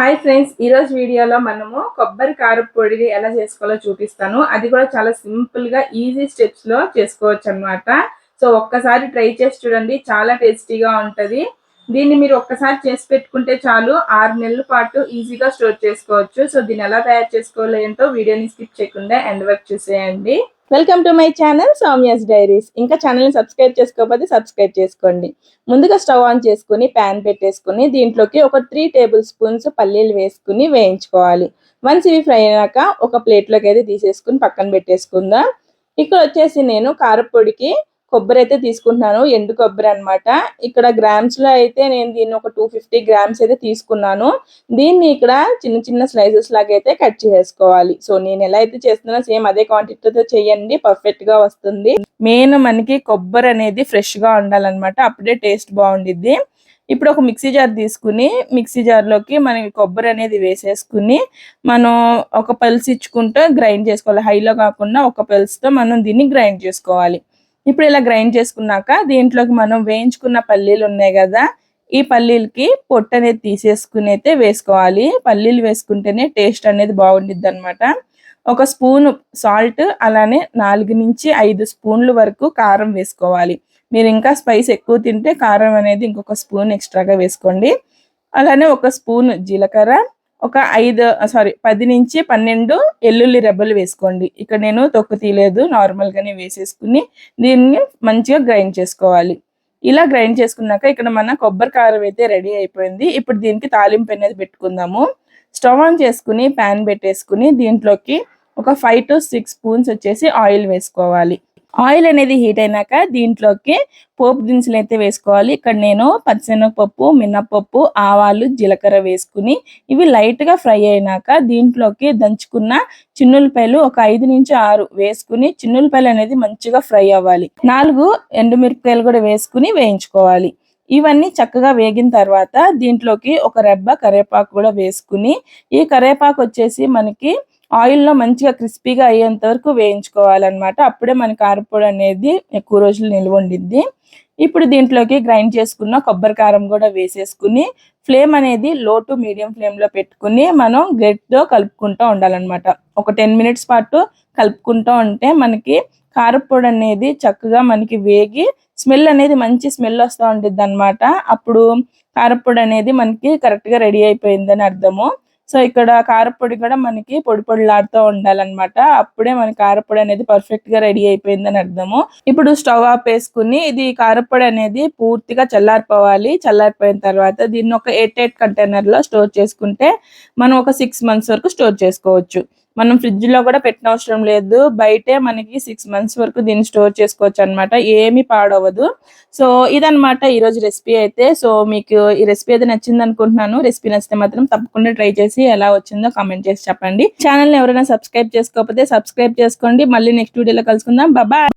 Hi friends ఈరోజు వీడియోలో మనము కొబ్బరి కారపు పొడిని ఎలా చేసుకోవాలో చూపిస్తాను. అది కూడా చాలా సింపుల్గా ఈజీ స్టెప్స్లో చేసుకోవచ్చు అన్నమాట. సో ఒక్కసారి ట్రై చేసి చూడండి చాలా టేస్టీగా ఉంటుంది. దీన్ని మీరు ఒక్కసారి చేసి పెట్టుకుంటే చాలు ఆరు నెలల పాటు ఈజీగా స్టోర్ చేసుకోవచ్చు. సో దీన్ని ఎలా తయారు చేసుకోవాలో ఏంటో వీడియోని స్కిప్ చేయకుండా ఎండ్ వర్క్ చూసేయండి. Welcome to my channel Soumya's diaries ఇంకా ఛానల్ని సబ్స్క్రైబ్ చేసుకోకపోతే సబ్స్క్రైబ్ చేసుకోండి. ముందుగా స్టవ్ ఆన్ చేసుకుని ప్యాన్ పెట్టేసుకుని దీంట్లోకి ఒక త్రీ టేబుల్ స్పూన్స్ పల్లీలు వేసుకుని వేయించుకోవాలి. వన్స్ ఇవి ఫ్రై అయినాక ఒక ప్లేట్లోకి అయితే తీసేసుకుని పక్కన పెట్టేసుకుందాం. ఇక్కడ వచ్చేసి నేను కారపొడికి కొబ్బరి అయితే తీసుకుంటున్నాను ఎండు కొబ్బరి అనమాట ఇక్కడ గ్రామ్స్లో అయితే నేను దీన్ని ఒక టూ ఫిఫ్టీ గ్రామ్స్ అయితే తీసుకున్నాను. దీన్ని ఇక్కడ చిన్న చిన్న స్లైసెస్ లాగా అయితే కట్ చేసుకోవాలి. సో నేను ఎలా అయితే చేస్తున్నా సేమ్ అదే క్వాంటిటీతో చేయండి పర్ఫెక్ట్గా వస్తుంది. మెయిన్ మనకి కొబ్బరి అనేది ఫ్రెష్గా ఉండాలన్నమాట. అప్పుడే టేస్ట్ బాగుండిద్ది. ఇప్పుడు ఒక మిక్సీ జార్ తీసుకుని మిక్సీ జార్లోకి మనం కొబ్బరి అనేది వేసేసుకుని మనం ఒక పల్స్ ఇచ్చుకుంటూ గ్రైండ్ చేసుకోవాలి. హైలో కాకుండా ఒక పల్స్తో మనం దీన్ని గ్రైండ్ చేసుకోవాలి. ఇప్పుడు ఇలా గ్రైండ్ చేసుకున్నాక దీంట్లోకి మనం వేయించుకున్న పల్లీలు ఉన్నాయి కదా ఈ పల్లీలకి పొట్టు అనేది తీసేసుకుని అయితే వేసుకోవాలి. పల్లీలు వేసుకుంటేనే టేస్ట్ అనేది బాగుండిద్ది అనమాట ఒక స్పూన్ సాల్ట్ అలానే నాలుగు నుంచి ఐదు స్పూన్ల వరకు కారం వేసుకోవాలి. మీరు ఇంకా స్పైస్ ఎక్కువ తింటే కారం అనేది ఇంకొక స్పూన్ ఎక్స్ట్రాగా వేసుకోండి. అలానే ఒక స్పూన్ జీలకర్ర ఒక ఐదు సారీ పది నుంచి పన్నెండు ఎల్లుల్లి రెబ్బలు వేసుకోండి. ఇక్కడ నేను తొక్కు తీయలేదు నార్మల్గానే వేసేసుకుని దీన్ని మంచిగా గ్రైండ్ చేసుకోవాలి. ఇలా గ్రైండ్ చేసుకున్నాక ఇక్కడ మన కొబ్బరి కారం అయితే రెడీ అయిపోయింది. ఇప్పుడు దీనికి తాలింపు అనేది పెట్టుకుందాము. స్టవ్ ఆన్ చేసుకుని ప్యాన్ పెట్టేసుకుని దీంట్లోకి ఒక ఫైవ్ టు సిక్స్ స్పూన్స్ వచ్చేసి ఆయిల్ వేసుకోవాలి. ఆయిల్ అనేది హీట్ అయినాక దీంట్లోకి పోపు దినుసులు అయితే వేసుకోవాలి. ఇక్కడ నేను పచ్చిశనగపప్పు మినప్పప్పు ఆవాలు జీలకర్ర వేసుకుని ఇవి లైట్గా ఫ్రై అయినాక దీంట్లోకి దంచుకున్న చిన్నులపాయలు ఒక ఐదు నుంచి ఆరు వేసుకుని చిన్నులపాయలు అనేది మంచిగా ఫ్రై అవ్వాలి. నాలుగు ఎండుమిరపకాయలు కూడా వేసుకుని వేయించుకోవాలి. ఇవన్నీ చక్కగా వేగిన తర్వాత దీంట్లోకి ఒక రెబ్బ కరివేపాకు కూడా వేసుకుని ఈ కరివేపాకు వచ్చేసి మనకి ఆయిల్లో మంచిగా క్రిస్పీగా అయ్యేంత వరకు వేయించుకోవాలన్నమాట. అప్పుడే మన కారపొడి అనేది ఎక్కువ రోజులు నిల్వ ఉండిద్ది. ఇప్పుడు దీంట్లోకి గ్రైండ్ చేసుకున్న కొబ్బరి కారం కూడా వేసేసుకుని ఫ్లేమ్ అనేది లో టు మీడియం ఫ్లేమ్లో పెట్టుకుని మనం గట్టితో కలుపుకుంటూ ఉండాలన్నమాట. ఒక టెన్ మినిట్స్ పాటు కలుపుకుంటూ ఉంటే మనకి కారపొడి అనేది చక్కగా మనకి వేగి స్మెల్ అనేది మంచి స్మెల్ వస్తూ ఉంటుంది అనమాట అప్పుడు కారపొడి అనేది మనకి కరెక్ట్గా రెడీ అయిపోయిందని అర్థము. సో ఇక్కడ కారపొడి కూడా మనకి పొడి పొడిలాడుతూ ఉండాలన్నమాట. అప్పుడే మన కారపొడి అనేది పర్ఫెక్ట్గా రెడీ అయిపోయిందని అర్థము. ఇప్పుడు స్టవ్ ఆఫ్ వేసుకుని ఇది కారపొడి అనేది పూర్తిగా చల్లారిపోవాలి. చల్లారిపోయిన తర్వాత దీన్ని ఒక ఎయిట్ ఎయిట్ కంటైనర్లో స్టోర్ చేసుకుంటే మనం ఒక సిక్స్ మంత్స్ వరకు స్టోర్ చేసుకోవచ్చు. మనం ఫ్రిడ్జ్లో కూడా పెట్టిన అవసరం లేదు. బయటే మనకి సిక్స్ మంత్స్ వరకు దీన్ని స్టోర్ చేసుకోవచ్చు అనమాట ఏమి పాడవదు సో ఇదనమాట ఈ రోజు రెసిపీ అయితే. సో మీకు ఈ రెసిపీ అయితే నచ్చింది అనుకుంటున్నాను. రెసిపీ నచ్చితే మాత్రం తప్పకుండా ట్రై చేసి ఎలా వచ్చిందో కామెంట్ చేసి చెప్పండి. ఛానల్ ఎవరైనా సబ్స్క్రైబ్ చేసుకోకపోతే సబ్స్క్రైబ్ చేసుకోండి. మళ్ళీ నెక్స్ట్ వీడియోలో కలుసుకుందాం. బాబాయ్!